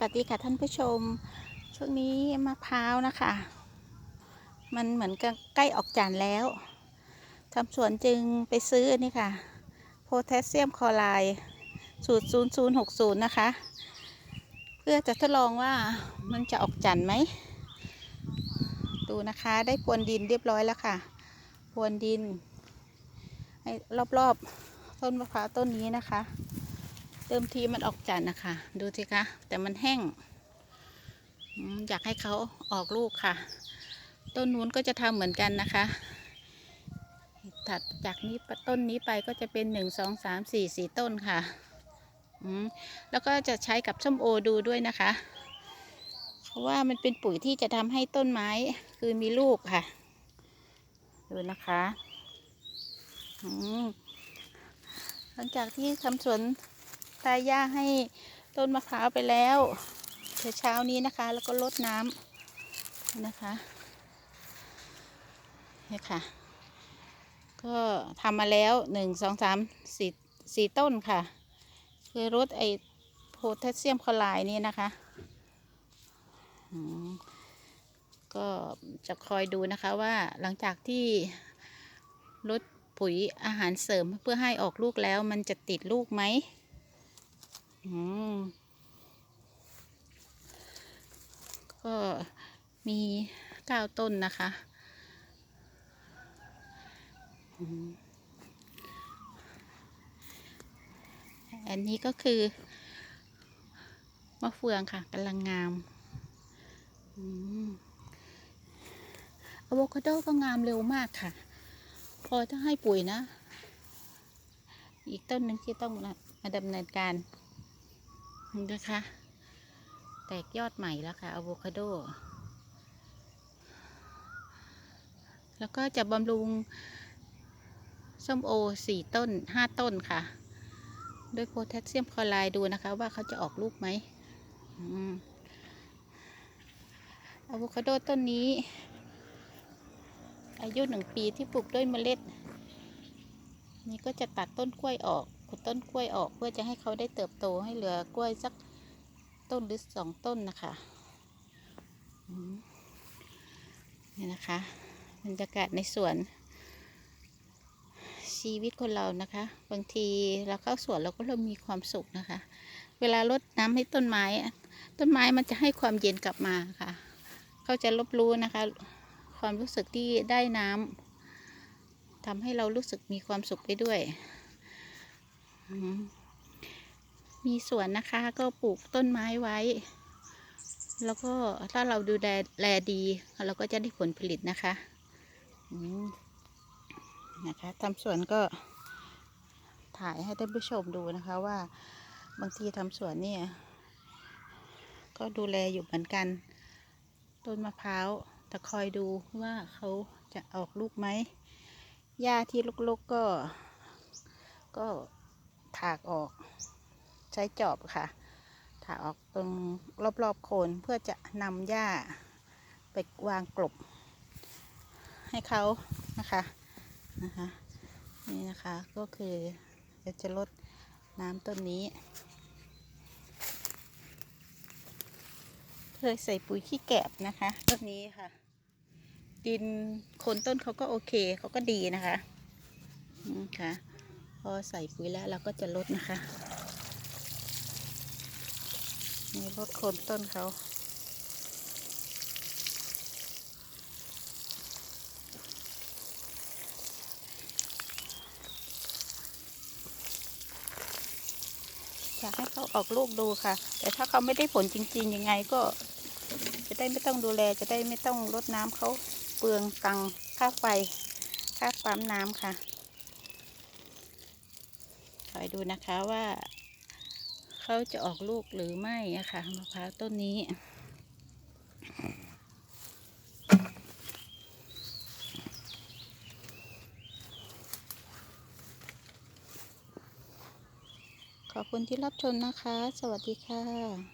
สวัสดีค่ะท่านผู้ชม ช่วงนี้มะพร้าวนะคะ มันเหมือนกับใกล้ออกจานแล้วทำสวนจึงไปซื้อนี่ค่ะ โพแทสเซียมคลอไรด์สูตร 0060 นะคะ เพื่อจะทดลองว่ามันจะออกจันไหม ดูนะคะได้พรวนดินเรียบร้อยแล้วค่ะพรวนดิน ให้รอบๆ ต้นมะพร้าวต้นนี้นะคะ เดิมทีมันออกจันนะคะ ดูสิคะ แต่มันแห้ง อยากให้เขาออกลูกค่ะ ต้นนู้นก็จะทำเหมือนกันนะคะ ถัดจากนี้ต้นนี้ไปก็จะเป็นหนึ่งสองสามสี่สี่ต้นค่ะแล้วก็จะใช้กับส้มโอดูด้วยนะคะ เพราะว่ามันเป็นปุ๋ยที่จะทำให้ต้นไม้คือมีลูกค่ะ ดูนะคะหลังจากที่ทำสวน ตายหญ้าให้ต้นมะพร้าวไปแล้วเช้านี้นะคะ แล้วก็ลดน้ำนะคะนี่ค่ะ ก็ทำมาแล้วหนึ่งสองสามสี่สี่ต้นค่ะ คือรดไอโพแทสเซียมคลอไรด์นี่นะคะก็จะคอยดูนะคะว่าหลังจากที่ลดปุ๋ยอาหารเสริมเพื่อให้ออกลูกแล้วมันจะติดลูกไหม ก็มีเก้าต้นนะคะ อันนี้ก็คือมะเฟืองค่ะกำลังงามอืมอะโวคาโดก็งามเร็วมากค่ะ พอถ้าให้ปุ๋ยนะ อีกต้นหนึ่งที่ต้องมาดำเนินการ นะคะ แตกยอดใหม่แล้วค่ะอะโวคาโด แล้วก็จะบำรุงส้มโอสี่ต้นห้าต้นค่ะ ด้วยโพแทสเซียมคลอไรด์ดูนะคะว่าเขาจะออกลูกไหมอืมอะโวคาโดต้นนี้ อายุหนึ่งปีที่ปลูกด้วยเมล็ด นี่ก็จะตัดต้นกล้วยออก ขุดต้นกล้วยออกเพื่อจะให้เขาได้เติบโตให้เหลือกล้วยสักต้นหรือสองต้นนะคะนี่นะคะบรรยากาศในสวน ชีวิตคนเรานะคะ บางทีเราเข้าสวนเราก็เริ่มมีความสุขนะคะ เวลารดน้ำให้ต้นไม้ ต้นไม้มันจะให้ความเย็นกลับมาค่ะ เขาจะรับรู้นะคะ ความรู้สึกที่ได้น้ำทำให้เรารู้สึกมีความสุขไปด้วย มีสวนนะคะก็ปลูกต้นไม้ไว้ แล้วก็ถ้าเราดูแลแลดี เราก็จะได้ผลผลิตนะคะนะคะทำสวนก็ถ่ายให้ท่านผู้ชมดูนะคะว่าบางทีทำสวนเนี่ย ก็ดูแลอยู่เหมือนกัน ต้นมะพร้าวแต่คอยดูว่าเขาจะออกลูกไหมหญ้าที่ลกๆก็ก็ ถากออก ใช้จอบค่ะ ถากออกตรงรอบๆโคนเพื่อจะนำหญ้าไปวางกลบ ให้เขานะคะนะคะนี่นะคะก็คือเดี๋ยวจะลดน้ำต้นนี้เคยใส่ปุ๋ยขี้แกบนะคะต้นนี้ค่ะ ดินโคนต้นเขาก็โอเคเขาก็ดีนะคะอืมค่ะ พอใส่ปุ๋ยแล้วเราก็จะลดนะคะนี่ลดโคนต้นเขาอยากให้เขาออกลูกดูค่ะ แต่ถ้าเขาไม่ได้ผลจริง ๆ ยังไงก็ จะได้ไม่ต้องดูแล จะได้ไม่ต้องรดน้ำเขาเปลืองตังค่าไฟ ค่าปั๊มน้ำค่ะ คอยดูนะคะว่า เขาจะออกลูกหรือไม่นะคะมะพร้าวต้นนี้ ขอบคุณที่รับชมนะคะ สวัสดีค่ะ